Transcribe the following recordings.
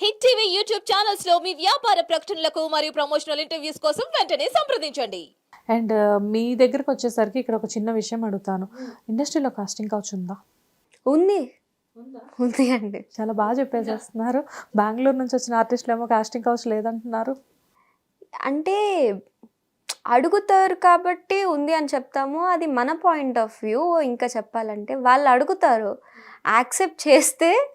Hit TV YouTube ఛానల్స్లో మీ వ్యాపార ప్రకటనలకు మరియు ప్రమోషనల్ ఇంటర్వ్యూస్ కోసం వెంటనే సంప్రదించండి. అండ్ మీ దగ్గరకు వచ్చేసరికి ఇక్కడ ఒక చిన్న విషయం అడుగుతాను. ఇండస్ట్రీలో కాస్టింగ్ కౌచ్ ఉందా. ఉంది? ఉంది అండి. చాలా బాగా చెప్పేసేస్తున్నారు. బెంగళూరు నుంచి వచ్చిన ఆర్టిస్టులు ఏమో కాస్టింగ్ కౌచ్ లేదంటున్నారు. అంటే అడుగుతారు కాబట్టి ఉంది అని చెప్తాము. అది మన పాయింట్ ఆఫ్ వ్యూ. ఇంకా చెప్పాలంటే వాళ్ళు అడుగుతారు. యాక్సెప్ట్ చేస్తే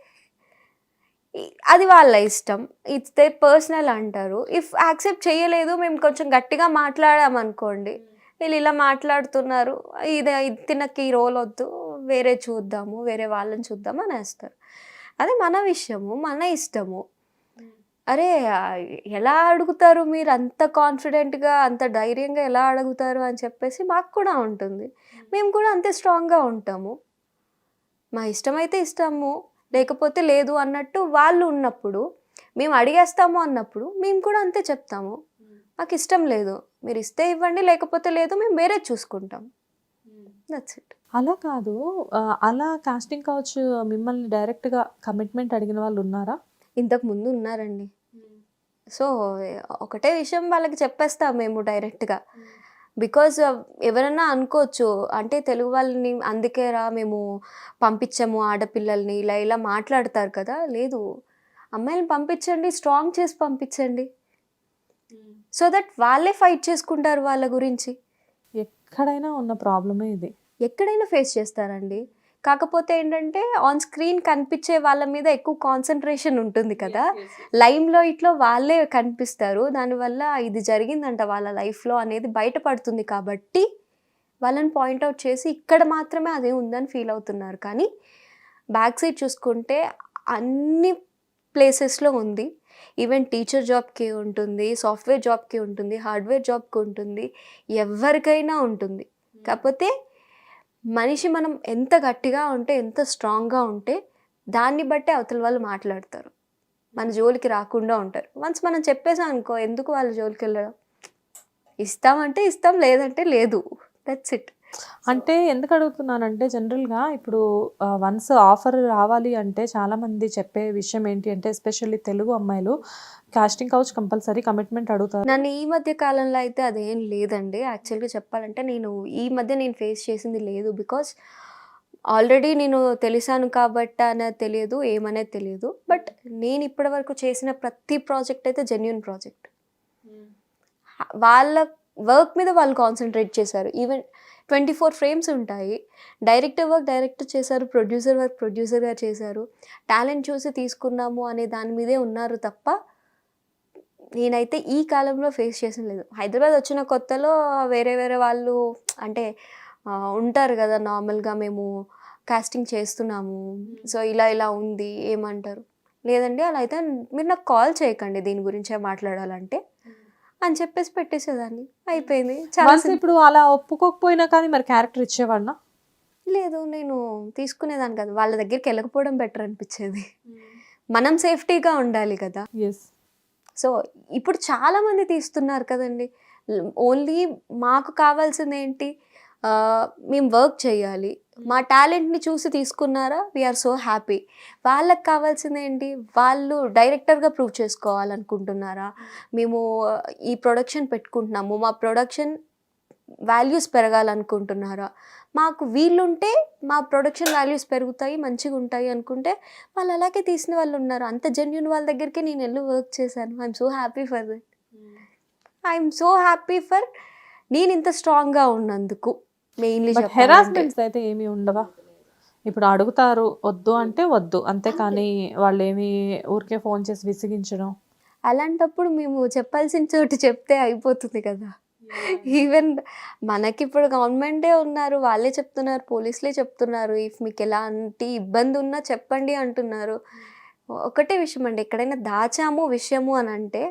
అది వాళ్ళ ఇష్టం. ఇట్స్ దే పర్సనల్ అంటారు. ఇఫ్ యాక్సెప్ట్ చేయలేదు మేము కొంచెం గట్టిగా మాట్లాడామనుకోండి వీళ్ళు ఇలా మాట్లాడుతున్నారు ఇది తినకి ఈ రోల్ వద్దు వేరే చూద్దాము వేరే వాళ్ళని చూద్దాము అని వేస్తారు. అది మన విషయము మన ఇష్టము. అరే ఎలా అడుగుతారు మీరు? అంత కాన్ఫిడెంట్గా అంత ధైర్యంగా ఎలా అడుగుతారు అని చెప్పేసి మాకు కూడా ఉంటుంది. మేము. కూడా అంతే స్ట్రాంగ్గా ఉంటాము. మా ఇష్టమైతే ఇష్టము. లేకపోతే లేదు అన్నట్టు వాళ్ళు ఉన్నప్పుడు మేము అడిగేస్తాము అన్నప్పుడు మేము కూడా అంతే చెప్తాము. మాకు ఇష్టం లేదు. మీరు ఇస్తే ఇవ్వండి లేకపోతే లేదు మేము వేరే చూసుకుంటాం. దట్స్ ఇట్ అలా కాదు. అలా కాస్టింగ్ కౌచ్ మిమ్మల్ని డైరెక్ట్గా కమిట్మెంట్ అడిగిన వాళ్ళు ఉన్నారా? ఇంతకు ముందు ఉన్నారండి. సో ఒకటే విషయం వాళ్ళకి చెప్పేస్తాం మేము డైరెక్ట్గా బికాజ్ ఎవరన్నా అనుకోవచ్చు అంటే తెలుగు వాళ్ళని అందుకే రా మేము పంపించాము ఆడపిల్లల్ని ఇలా ఇలా మాట్లాడతారు కదా లేదు. అమ్మాయిని పంపించండి స్ట్రాంగ్ చేసి పంపించండి. సో దట్ వాళ్ళే ఫైట్ చేసుకుంటారు వాళ్ళ గురించి. ఎక్కడైనా ఉన్న ప్రాబ్లమే ఇది. ఎక్కడైనా ఫేస్ చేస్తారండి. కాకపోతే ఏంటంటే ఆన్ స్క్రీన్ కనిపించే వాళ్ళ మీద ఎక్కువ కాన్సన్ట్రేషన్ ఉంటుంది కదా. లైమ్లో ఇట్లో వాళ్ళే కనిపిస్తారు. దానివల్ల ఇది జరిగిందంట వాళ్ళ లైఫ్లో అనేది బయటపడుతుంది కాబట్టి వాళ్ళని పాయింట్అవుట్ చేసి ఇక్కడ మాత్రమే అదే ఉందని ఫీల్ అవుతున్నారు. కానీ బ్యాక్ సైడ్ చూసుకుంటే అన్ని ప్లేసెస్లో ఉంది. ఈవెన్ టీచర్ జాబ్కి ఉంటుంది సాఫ్ట్వేర్ జాబ్కి ఉంటుంది హార్డ్వేర్ జాబ్కి ఉంటుంది ఎవరికైనా ఉంటుంది. కాకపోతే మనిషి మనం ఎంత గట్టిగా ఉంటే ఎంత స్ట్రాంగ్గా ఉంటే దాన్ని బట్టే అవతల వాళ్ళు మాట్లాడతారు. మన జోలికి రాకుండా ఉంటారు. వన్స్ మనం చెప్పేసాం అనుకో ఎందుకు వాళ్ళ జోలికి వెళ్ళడం? ఇస్తామంటే ఇస్తాం లేదంటే లేదు. దట్స్ ఇట్ అంటే ఎందుకు అడుగుతున్నానంటే జనరల్గా ఇప్పుడు వన్స్ ఆఫర్ రావాలి అంటే చాలా మంది చెప్పే విషయం ఏంటి అంటే ఎస్పెషల్లీ తెలుగు అమ్మాయిలు కాస్టింగ్ కౌచ్ కంపల్సరీ కమిట్మెంట్ అడుగుతారు. నన్ను ఈ మధ్య కాలంలో అయితే అదేం లేదండి. యాక్చువల్గా చెప్పాలంటే నేను ఈ మధ్య నేను ఫేస్ చేసింది లేదు బికాస్ ఆల్రెడీ నేను తెలిసాను కాబట్టి అనేది తెలియదు ఏమనేది తెలియదు. బట్ నేను ఇప్పటివరకు చేసిన ప్రతి ప్రాజెక్ట్ అయితే జెన్యున్ ప్రాజెక్ట్. వాళ్ళ వర్క్ మీద వాళ్ళు కాన్సన్ట్రేట్ చేశారు. ఈవెన్ ట్వంటీ ఫోర్ ఫ్రేమ్స్ ఉంటాయి. డైరెక్టర్ వర్క్ డైరెక్టర్ చేశారు ప్రొడ్యూసర్ వర్క్ ప్రొడ్యూసర్గా చేశారు. టాలెంట్ చూసి తీసుకున్నాము అనే దాని మీదే ఉన్నారు తప్ప నేనైతే ఈ కాలంలో ఫేస్ చేసిన లేదు. హైదరాబాద్ వచ్చిన కొత్తలో వేరే వేరే వాళ్ళు అంటే ఉంటారు కదా నార్మల్గా మేము కాస్టింగ్ చేస్తున్నాము. సో ఇలా ఇలా ఉంది ఏమంటారు? లేదండి అలా అయితే మీరు నాకు కాల్ చేయకండి దీని గురించే మాట్లాడాలంటే. అని చెప్పేసి పెట్టేసేదాన్ని. అయిపోయింది. చాలా ఇప్పుడు అలా ఒప్పుకోకపోయినా కానీ మరి క్యారెక్టర్ ఇచ్చేవాడినా? లేదు నేను తీసుకునేదాన్ని కదా. వాళ్ళ దగ్గరికి వెళ్ళకపోవడం బెటర్ అనిపించేది. మనం సేఫ్టీగా ఉండాలి కదా. ఎస్ సో ఇప్పుడు చాలా మంది తీస్తున్నారు కదండి. ఓన్లీ మాకు కావాల్సింది ఏంటి ఆ, మేము వర్క్ చేయాలి. మా టాలెంట్ని చూసి తీసుకున్నారా? వీఆర్ సో హ్యాపీ వాళ్ళకి కావాల్సింది ఏంటి? వాళ్ళు డైరెక్టర్గా ప్రూవ్ చేసుకోవాలనుకుంటున్నారా? మేము ఈ ప్రొడక్షన్ పెట్టుకుంటున్నాము. మా ప్రొడక్షన్ వాల్యూస్ పెరగాలనుకుంటున్నారా? మాకు వీళ్ళుంటే మా ప్రొడక్షన్ వాల్యూస్ పెరుగుతాయి మంచిగా ఉంటాయి అనుకుంటే వాళ్ళు అలాగే తీసిన వాళ్ళు ఉన్నారు. అంత జెన్యున్ వాళ్ళ దగ్గరికి నేను వెళ్ళి వర్క్ చేశాను. I'm so happy for that I'm so happy for నేను ఇంత స్ట్రాంగ్గా ఉన్నందుకు. మెయిన్లీ హెరాస్మెంట్స్ అయితే ఏమీ ఉండవా? ఇప్పుడు అడుగుతారు వద్దు అంటే వద్దు. అంతేకాని వాళ్ళు ఏమి ఊరికే ఫోన్ చేసి విసిగించడం. అలాంటప్పుడు మేము చెప్పాల్సిన చోటు చెప్తే అయిపోతుంది కదా. ఈవెన్ మనకి ఇప్పుడు గవర్నమెంటే ఉన్నారు వాళ్ళే చెప్తున్నారు పోలీసులే చెప్తున్నారు. ఇఫ్ మీకు ఎలాంటి ఇబ్బంది ఉన్నా చెప్పండి అంటున్నారు. ఒకటే విషయం అండి ఎక్కడైనా దాచాము విషయము అని అంటే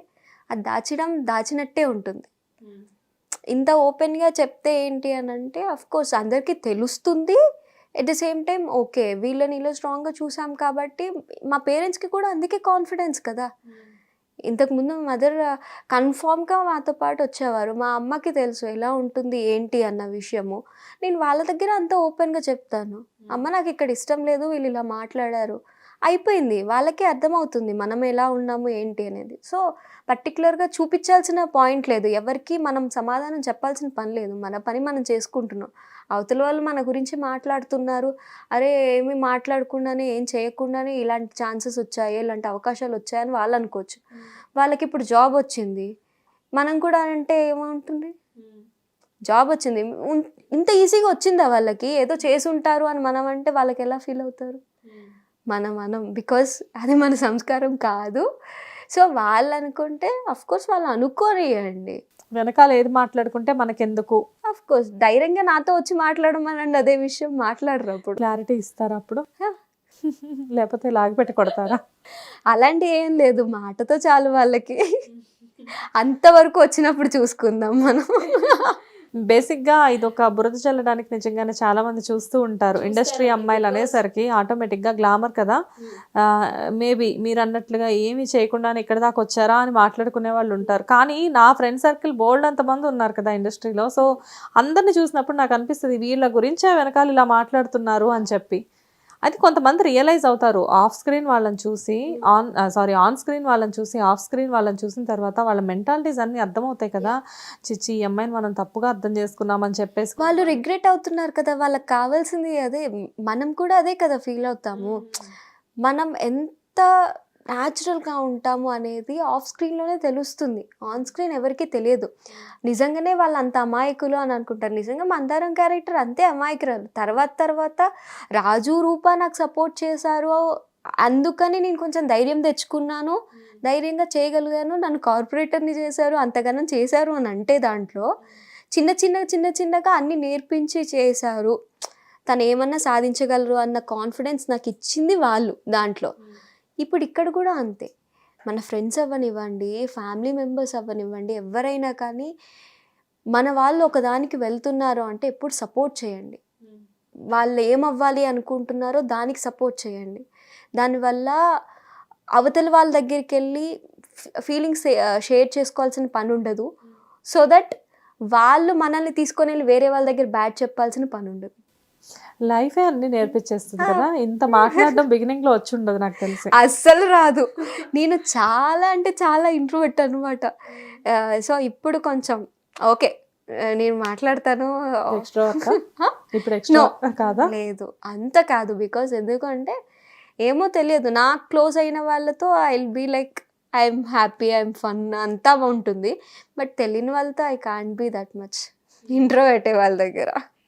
అది దాచడం దాచినట్టే ఉంటుంది. ఇంత ఓపెన్గా చెప్తే ఏంటి అని అంటే కోర్స్ అందరికీ తెలుస్తుంది. At the same time okay వీళ్ళని ఇలా స్ట్రాంగ్గా చూసాం కాబట్టి మా పేరెంట్స్కి కూడా అందుకే కాన్ఫిడెన్స్ కదా. ఇంతకుముందు మదర్ కన్ఫామ్గా మాతో పాటు వచ్చేవారు. మా అమ్మకి తెలుసు ఎలా ఉంటుంది ఏంటి అన్న విషయము. నేను వాళ్ళ దగ్గర అంత ఓపెన్గా చెప్తాను. అమ్మ నాకు ఇక్కడ ఇష్టం లేదు వీళ్ళు ఇలా మాట్లాడారు. అయిపోయింది. వాళ్ళకే అర్థమవుతుంది మనం ఎలా ఉన్నాము ఏంటి అనేది. సో పర్టికులర్గా చూపించాల్సిన పాయింట్ లేదు. ఎవరికి మనం సమాధానం చెప్పాల్సిన పని లేదు. మన పని మనం చేసుకుంటున్నాం. అవతల వాళ్ళు మన గురించి మాట్లాడుతున్నారు. అరే ఏమి మాట్లాడకుండానే ఏం చేయకుండానే ఇలాంటి ఛాన్సెస్ వచ్చాయి ఇలాంటి అవకాశాలు వచ్చాయని వాళ్ళు అనుకోవచ్చు. వాళ్ళకి ఇప్పుడు జాబ్ వచ్చింది. మనం కూడా అంటే ఏమవుతుంది? జాబ్ వచ్చింది. ఇంత ఈజీగా వచ్చిందా వాళ్ళకి? ఏదో చేసి ఉంటారు అని మనం అంటే వాళ్ళకి ఎలా ఫీల్ అవుతారు? మనం మనం బికాస్ అది మన సంస్కారం కాదు. సో వాళ్ళు అనుకుంటే అఫ్ కోర్స్ వాళ్ళు అనుకోనియండి. వెనకాల ఏది మాట్లాడుకుంటే మనకెందుకు? అఫ్ కోర్స్ ధైర్యంగా నాతో వచ్చి మాట్లాడమనండి అదే విషయం మాట్లాడరు అప్పుడు క్లారిటీ ఇస్తారా అప్పుడు. లేకపోతే లాగిపెట్టి కొడతారా? అలాంటి ఏం లేదు మాటతో చాలు వాళ్ళకి. అంతవరకు వచ్చినప్పుడు చూసుకుందాం మనం. బేసిక్గా ఇది ఒక బురద చల్లడానికి నిజంగానే చాలా మంది చూస్తూ ఉంటారు. ఇండస్ట్రీ అమ్మాయిలు అనేసరికి ఆటోమేటిక్గా గ్లామర్ కదా. మేబీ మీరు అన్నట్లుగా ఏమీ చేయకుండానే ఇక్కడ దాకా వచ్చారా అని మాట్లాడుకునే వాళ్ళు ఉంటారు. కానీ నా ఫ్రెండ్ సర్కిల్ బోల్డ్ అంత మంది ఉన్నారు కదా ఇండస్ట్రీలో. సో అందరిని చూసినప్పుడు నాకు అనిపిస్తుంది వీళ్ళ గురించే వెనకాల ఇలా మాట్లాడుతున్నారు అని చెప్పి. అది కొంతమంది రియలైజ్ అవుతారు. ఆఫ్ స్క్రీన్ వాళ్ళని చూసి ఆన్ సారీ ఆన్ స్క్రీన్ వాళ్ళని చూసి ఆఫ్ స్క్రీన్ వాళ్ళని చూసిన తర్వాత వాళ్ళ మెంటాలిటీస్ అన్ని అర్థమవుతాయి కదా. చిచ్చి ఈ అమ్మాయిని మనం తప్పుగా అర్థం చేసుకున్నామని చెప్పేసి వాళ్ళు రిగ్రెట్ అవుతున్నారు కదా. వాళ్ళకి కావాల్సింది అదే. మనం కూడా అదే కదా ఫీల్ అవుతాము. మనం ఎంత న్యాచురల్గా ఉంటాము అనేది ఆఫ్ స్క్రీన్లోనే తెలుస్తుంది. ఆన్ స్క్రీన్ ఎవరికీ తెలియదు. నిజంగానే వాళ్ళు అంత అమాయకులు అని అనుకుంటారు. నిజంగా మందారం క్యారెక్టర్ అంతే అమాయకురాలు. తర్వాత తర్వాత రాజు రూప నాకు సపోర్ట్ చేశారు. అందుకని నేను కొంచెం ధైర్యం తెచ్చుకున్నాను. ధైర్యంగా చేయగలిగాను. నన్ను కార్పొరేటర్ని చేశారు. అంతగానం చేశారు అని అంటే దాంట్లో చిన్న చిన్న చిన్న చిన్నగా అన్ని నేర్పించి చేశారు. తను ఏమన్నా సాధించగలరు అన్న కాన్ఫిడెన్స్ నాకు ఇచ్చింది వాళ్ళు దాంట్లో. ఇప్పుడు ఇక్కడ కూడా అంతే. మన ఫ్రెండ్స్ అవ్వనివ్వండి ఫ్యామిలీ మెంబర్స్ అవ్వనివ్వండి ఎవరైనా కానీ మన వాళ్ళు ఒకదానికి వెళ్తున్నారు అంటే ఎప్పుడు సపోర్ట్ చేయండి. వాళ్ళు ఏమవ్వాలి అనుకుంటున్నారో దానికి సపోర్ట్ చేయండి. దానివల్ల అవతల వాళ్ళ దగ్గరికి వెళ్ళి ఫీలింగ్స్ షేర్ చేసుకోవాల్సిన పని ఉండదు సో దట్ వాళ్ళు మనల్ని తీసుకొని వెళ్ళి వేరే వాళ్ళ దగ్గర బ్యాడ్ చెప్పాల్సిన పని ఉండదు లైఫే అన్ని నేర్పించేస్తుంది కదా? ఇంత మాట్లాడడం బిగినింగ్లో వచ్చి ఉండదు నాకు తెలిసి. అస్సలు రాదు. నేను చాలా అంటే చాలా ఇంట్రోవర్ట్ అనమాట సో ఇప్పుడు కొంచెం ఓకే నేను మాట్లాడతాను? ఇప్పుడు కాదా? లేదు అంత కాదు. బికాస్ ఎందుకంటే ఏమో తెలియదు. నాకు క్లోజ్ అయిన వాళ్ళతో I will be like I'm happy I'm fun అంతా ఉంటుంది బట్ తెలియని వాళ్ళతో I can't be that much intro పెట్టే వాళ్ళ దగ్గర.